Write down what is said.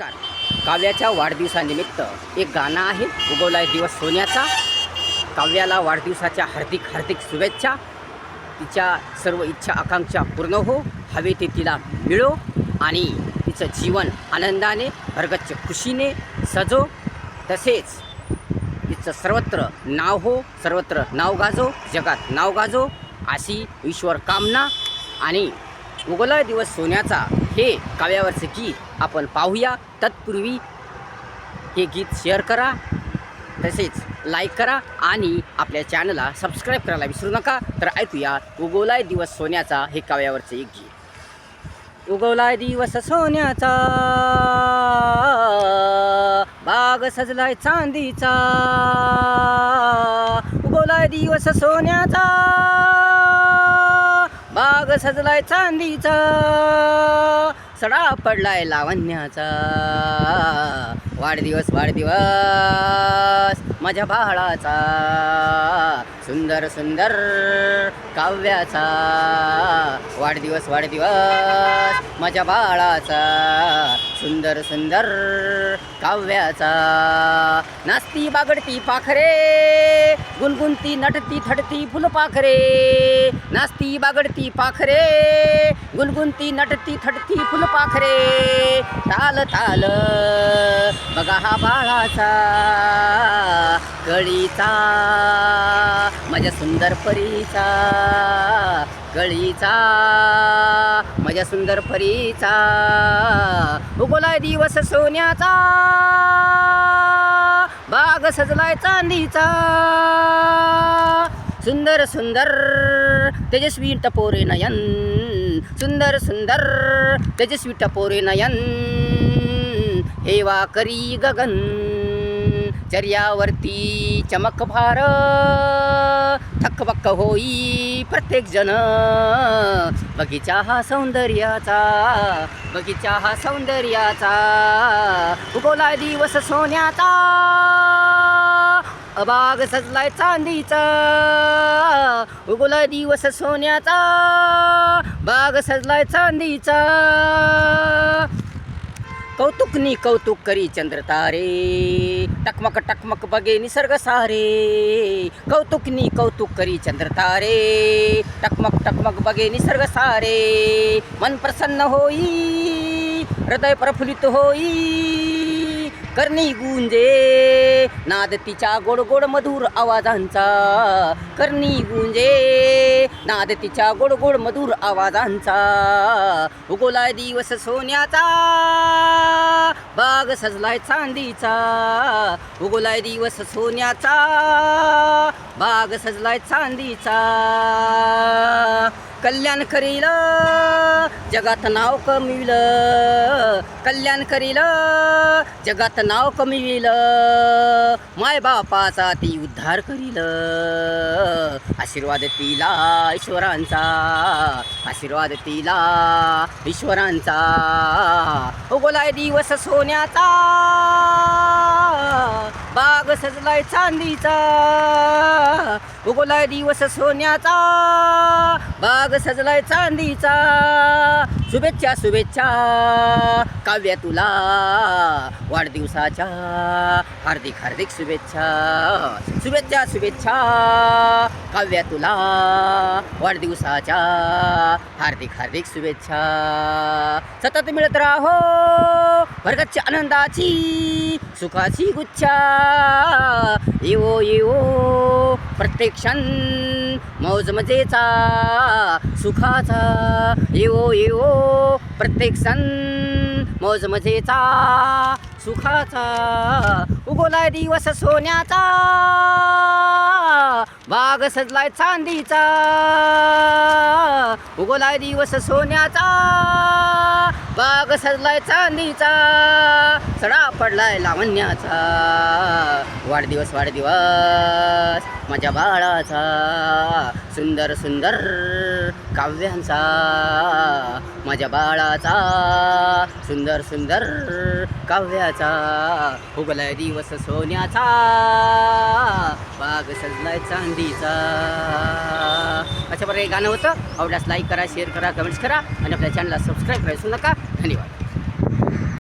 नमस्कार. काव्याच्या वाढदिवसानिमित्त एक गाणं आहे उगवलाय दिवस सोन्याचा. काव्याला वाढदिवसाच्या हार्दिक हार्दिक शुभेच्छा. तिच्या सर्व इच्छा आकांक्षा पूर्ण हो. हवे ते तिला मिळो आणि तिचं जीवन आनंदाने भरगच्च खुशीने सजो. तसेच तिचं सर्वत्र नाव हो सर्वत्र नाव गाजो जगात नाव गाजो. अशी ईश्वर कामना आणि उगवला दिवस सोन्याचा. हे काव्यावरचं गीत आपण पाहूया. तत्पूर्वी हे गीत शेअर करा. तसेच लाईक करा आणि आपल्या चॅनलला सबस्क्राईब करायला विसरू नका. तर ऐकूया उगवलाय दिवस सोन्याचा हे काव्यावरचं एक गीत. उगवलाय दिवस सोन्याचा बाग सजलाय चांदीचा. उगवलाय दिवस सोन्याचा बाग सजलाय चांदीचा सडा पडलाय लावण्याचा. वाढदिवस वाढदिवस माझ्या बाळाचा. सुंदर सुंदर काव्याचा. वाढदिवस वाढदिवस माझ्या बाळाचा. सुंदर सुंदर काव्याचा. नाचती बागडती पाखरे. गुणगुणती नटती थडती फुलपाखरे. नाचती बागडती पाखरे. गुणगुणती नटती थडती फुलपाखरे. ताल ताल. बघा हा बाळाचा कळीचा माझ्या सुंदर परीचा. कळीचा माझ्या सुंदर परीचा. उगवलाय दिवस सोन्याचा. बाग सजलाय चांदीचा. सुंदर सुंदर तेजस्वी टपोरे नयन. सुंदर सुंदर तेजस्वी टपोरे नयन. हेवा करी गगन. चर्यावरती चमक भार थकबक्क होई प्रत्येक जण. बगीचा हा सौंदर्याचा बगीचा हा सौंदर्याचा. उगवलाय दिवस सोन्याचा अबाग सजलाय चांदीचा. उगवलाय दिवस सोन्याचा बाग सजलाय चांदीचा. कौतुकनी कौतुक करी चंद्र तारे टकमक टकमक बगे निसर्ग सारे कौतुकनी कौतुक करी चंद्र तारे टकमक टकमक बगे निसर्ग सारे मन प्रसन्न होई हृदय प्रफुल्लित होई करणी गुंजे नाद तिच्या गोड गोड मधुर आवाजांचा. करणी गुंजे नाद तिच्या गोड गोड मधुर आवाजांचा. उगवलाय दिवस सोन्याचा. बाग सजलाय चांदीचा. उगोलाय दिवस सोन्याचा. बाग सजलाय चांदीचा. कल्याण करील जगात नाव कमविल कल्याण करील जगात नाव कमविल माय बापाचा ती उद्धार करील. आशीर्वाद तिला ईश्वरांचा. आशीर्वाद तिला ईश्वरांचा. उगवलाय दिवस सोन्याचा. बाग सजलाय चांदीचा. उगवलाय दिवस सोन्याचा बाग सजलाय चांदीचा. शुभेच्छा शुभेच्छा. काव्य तुला. वाढदिवसाच्या हार्दिक हार्दिक शुभेच्छा. शुभेच्छा शुभेच्छा. काव्य तुला. वाढदिवसाच्या हार्दिक हार्दिक शुभेच्छा. सतत मिळत राहो वर्गाच्या आनंदाची सुखाची गुच्छा. येवो येवो. प्रत्येक क्षण मौज मजेचा सुखाचा येवो येवो प्रत्येक सण मौज मजेचा सुखाचा उगोला दिवस सोन्याचा बाग सजलाय चांदीचा. उगवलाय दिवस सोन्याचा. बाग सजलाय चांदीचा. सडा पडलाय लावण्याचा. वाढदिवस वाढदिवस माझ्या बाळाचा. सुंदर सुंदर काव्यांचा. माझ्या बाळाचा. सुंदर सुंदर काव्याचा. उगलाय दिवस सोन्याचा. बाग सजलाय चांदीचा अशा प्रकारे गाणं होतं. आवडल्यास लाईक करा शेअर करा कमेंट्स करा. आणि आपल्या चॅनलला सबस्क्राईब करायला नका. धन्यवाद.